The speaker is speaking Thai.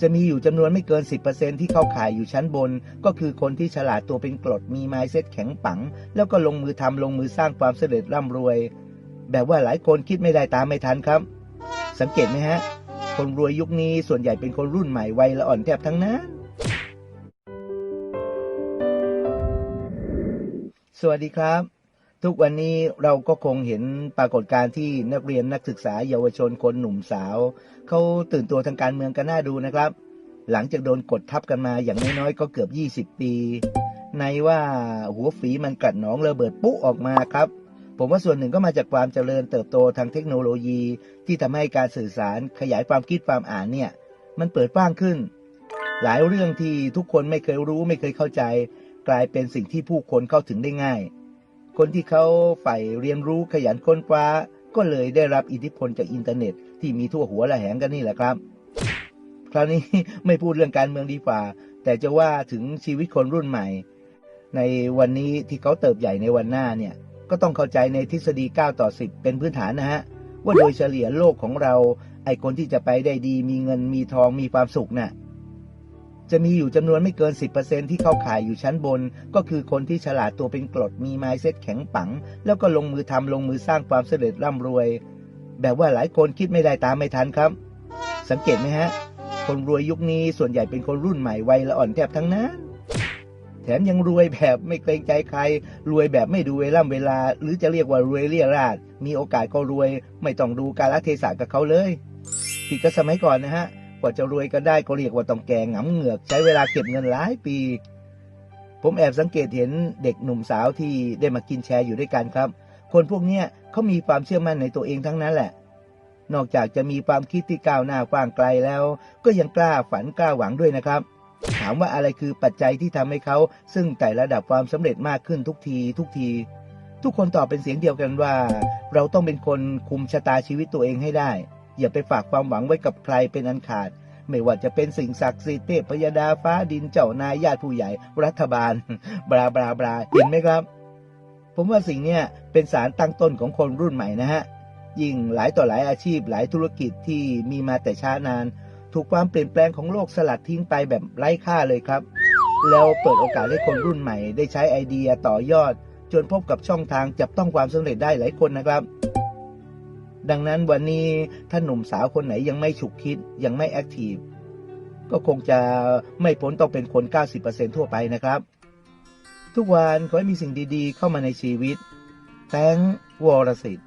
จะมีอยู่จำนวนไม่เกิน 10%ที่เข้าข่ายอยู่ชั้นบน ก็คือคนที่ฉลาดตัวเป็นกรดมีไม้เซ็ตแข็งปัง แล้วก็ลงมือทำลงมือสร้างความสำเร็จร่ำรวย แบบว่าหลายคนคิดไม่ได้ตามไม่ทันครับ สังเกตไหมฮะ คนรวยยุคนี้ส่วนใหญ่เป็นคนรุ่นใหม่วัยละอ่อนแทบทั้งนั้น สวัสดีครับ ทุกวันนี้เราก็คงเห็นปรากฏการณ์ที่นักเรียนนักศึกษาเยาวชนคนหนุ่มสาวเขาตื่นตัวทางการเมืองกันน่าดูนะครับ หลังจากโดนกดทับกันมาอย่างน้อยๆก็เกือบ 20 ปี ในว่าหัวฝีมันกัดหนองระเบิดปุ๊ออกมาครับ ผมว่าส่วนหนึ่งก็มาจากความเจริญเติบโตทางเทคโนโลยี ที่ทำให้การสื่อสารขยายความคิดความอ่านเนี่ยมันเปิดกว้างขึ้น หลายเรื่องที่ทุกคนไม่เคยรู้ไม่เคยเข้าใจ กลายเป็นสิ่งที่ผู้คนเข้าถึงได้ง่าย คนที่เขาใฝ่เรียนรู้ขยันค้นคว้า ก็เลยได้รับอิทธิพลจากอินเทอร์เน็ต ที่มีทั่วหัวละแหงกันนี่แหละครับ คราวนี้ไม่พูดเรื่องการเมืองดีกว่า แต่จะว่าถึงชีวิตคนรุ่นใหม่ ในวันนี้ที่เขาเติบใหญ่ในวันหน้าเนี่ยก็ต้องเข้าใจในทฤษฎี 9 ต่อ 10 เป็นพื้นฐานนะฮะ ว่าโดยเฉลี่ยโลกของเรา ไอคนที่จะไปได้ดีมีเงินมีทองมีความสุขน่ะ จะมีอยู่จำนวนไม่เกิน 10%ที่เข้าข่ายอยู่ชั้นบน ก็คือคนที่ฉลาดตัวเป็นกรดมีไม้เซ็ตแข็งปัง แล้วก็ลงมือทำลงมือสร้างความสำเร็จร่ำรวย แบบว่าหลายคนคิดไม่ได้ตามไม่ทันครับ สังเกตไหมฮะ คนรวยยุคนี้ส่วนใหญ่เป็นคนรุ่นใหม่วัยละอ่อนแทบทั้งนั้น แถมยังรวยแบบไม่เกรงใจใคร รวยแบบไม่ดูเวล่ำเวลา หรือจะเรียกว่ารวยเรียราดมีโอกาสก็รวย ไม่ต้องดูกาลเทศะกับเขาเลยผิดกับสมัยก่อนนะฮะ กว่าจะรวยก็ได้ก็เรียกว่าต้องแกงหงำเหงือก ใช้เวลาเก็บเงินหลายปี ผมแอบสังเกตเห็นเด็กหนุ่มสาวที่ได้มากินแชร์อยู่ด้วยกันครับ คนพวกเนี้ยเขามีความเชื่อมั่นในตัวเองทั้งนั้นแหละ นอกจากจะมีความคิดที่ก้าวหน้ากว้างไกลแล้ว ก็ยังกล้าฝันกล้าหวังด้วยนะครับ ถามว่าอะไรคือปัจจัยที่ทำให้เขา ซึ่งแต่ระดับความสำเร็จมากขึ้นทุกที ทุกที ทุกคนตอบเป็นเสียงเดียวกันว่า เราต้องเป็นคนคุมชะตาชีวิตตัวเองให้ได้ อย่าไปฝากความหวังไว้กับใครเป็นอันขาด ไม่ว่าจะเป็นสิ่งศักดิ์สิทธิ์เทพยดาฟ้าดินเจ้านายญาติผู้ใหญ่ รัฐบาล บลาบลาบลาเห็นไหมครับ ผมว่าสิ่งเนี้ยเป็นสารตั้งต้นของคนรุ่นใหม่นะฮะยิ่งหลายต่อหลายอาชีพหลายธุรกิจที่มีมาแต่ช้านาน ถูกความเปลี่ยนแปลงของโลกสลัดทิ้งไปแบบไร้ค่าเลยครับ แล้วเปิดโอกาสให้คนรุ่นใหม่ ได้ใช้ไอเดียต่อยอด จนพบกับช่องทางจับต้องความสำเร็จได้หลายคนนะครับ ดังนั้นวันนี้ถ้าหนุ่มสาวคนไหนยังไม่ฉุกคิดยังไม่แอคทีฟก็คงจะไม่พ้นต้องเป็นคน 90%ทั่วไปนะครับ ทุกวันขอให้มีสิ่งดีๆ เข้ามาในชีวิต แตงวรสิทธิ